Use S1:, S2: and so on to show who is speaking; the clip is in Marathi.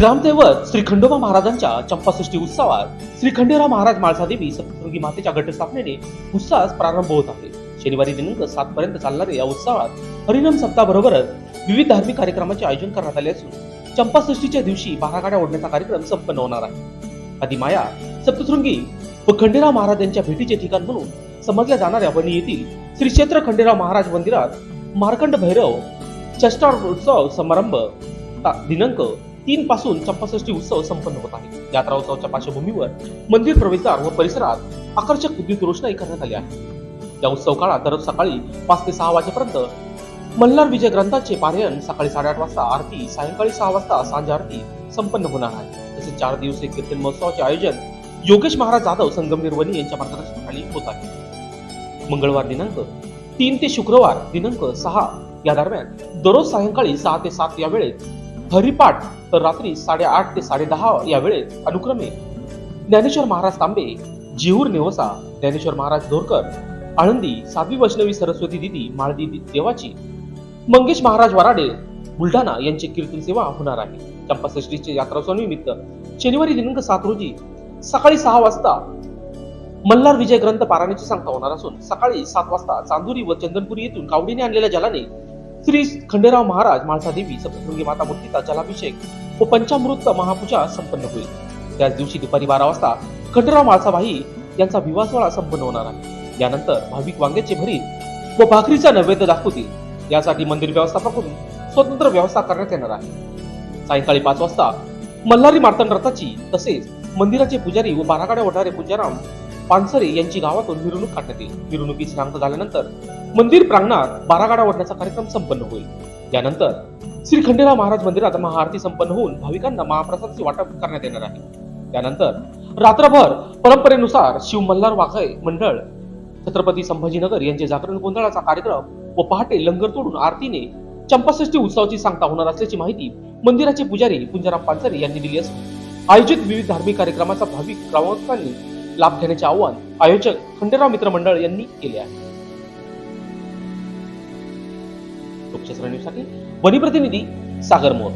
S1: ग्रामदैवत श्री खंडोबा महाराजांच्या चंपाषष्ठी उत्सवात श्री खंडेराव महाराज माळसादेवी सप्तशृंगी मातेच्या घटस्थापनेने उत्साहास प्रारंभ होत आहे. शनिवारी दिनांक सात पर्यंत चालणाऱ्या या उत्सवात हरिनाम सप्ताबरोबरच विविध धार्मिक कार्यक्रमाचे आयोजन करण्यात आले असून चंपाषष्ठीच्या दिवशी बारागाड्या ओढण्याचा कार्यक्रम संपन्न होणार आहे. आदिमाया सप्तशृंगी व खंडेराव महाराज यांच्या भेटीचे ठिकाण म्हणून समजल्या जाणाऱ्या वणी येथील श्री क्षेत्र खंडेराव महाराज मंदिरात मार्कंड भैरव उत्सव समारंभ दिनांक तीन पासून चंपाषष्ठी उत्सव संपन्न होत आहे यात्रा उत्सवाच्या पार्श्वभूमीवर मंदिर प्रवेशद्वार व परिसरात आकर्षक विद्युत रोषणाई करण्यात आली आहे. या उत्सव काळात दररोज सकाळी पाच ते सहा वाजेपर्यंत मल्हार विजय ग्रंथाचे पारायण सकाळी साडेआठ वाजता आरती सायंकाळी सहा वाजता सांज आरती संपन्न होणार आहे. तसेच चार दिवसीय कीर्तन महोत्सवाचे आयोजन योगेश महाराज जाधव संगमनेर वनी यांच्या मार्गदर्शनाखाली होत आहे. मंगळवार दिनांक तीन ते शुक्रवार दिनांक सहा या दरम्यान दररोज सायंकाळी सहा ते सात या वेळेत हरिपाठ तर रात्री साडेआठ ते साडेदहा या वेळेत अनुक्रमे ज्ञानेश्वर महाराज तांबे जिहूर नेवसा ज्ञानेश्वर महाराज धोरकर आळंदी साध्वी वैष्णवी सरस्वती दिदी माळदी देवाची मंगेश महाराज वराडे बुलढाणा यांची कीर्तन सेवा होणार आहे. चंपाषष्ठीचे यात्रोत्सवानिमित्त शनिवारी दिनांक सात रोजी सकाळी सहा वाजता मल्हार विजय ग्रंथ पारायणाची सांगता होणार असून सकाळी सात वाजता चांदुरी व चंदनपुरी येथून कावडीने आणलेल्या जलाने श्री खंडेराव महाराज माळसादेवी सप्तशृंगी माता मूर्तीचा जलाभिषेक व पंचामृत महापूजा संपन्न होईल. त्याच दिवशी दुपारी बारा वाजता खंडेराव माळसाबाई यांचा विवाह सोहळा संपन्न होणार आहे. यानंतर भाविक वांग्याचे भरीत व भाकरीचा नैवेद्य दाखवतील. यासाठी मंदिर व्यवस्थापकडून स्वतंत्र व्यवस्था करण्यात येणार आहे. सायंकाळी पाच वाजता मल्हारी मार्तंड रथाची तसेच मंदिराचे पुजारी व बारागाड्या ओढणारे पूजाराम पानसरे यांची गावातून मिरवणूक काढण्यात येईल. मिरवणुकीची सांगता झाल्यानंतर मंदिर प्रांगणात बारागाडा ओढण्याचा कार्यक्रम संपन्न होईल. त्यानंतर श्री खंडेराव महाराज मंदिरात महाआरती संपन्न होऊन भाविकांना महाप्रसादाचे वाटप करण्यात येणार आहे. त्यानंतर रात्रभर परंपरेनुसार शिव मल्हार वाघय मंडळ छत्रपती संभाजीनगर यांचे जागरण गोंधळाचा कार्यक्रम व पहाटे लंगर तोडून आरतीने चंपाषष्ठी उत्सवाची सांगता होणार असल्याची माहिती मंदिराचे पुजारी पुंजाराम पानसरे यांनी दिली असून आयोजित विविध धार्मिक कार्यक्रमाचा भाविक ग्रामस्थांनी लाभ घेण्याचे आवाहन आयोजक खंडेराव मित्र मंडळ यांनी केले आहे. लोकशास्त्र न्यूजसाठी वनी प्रतिनिधी सागर मोर.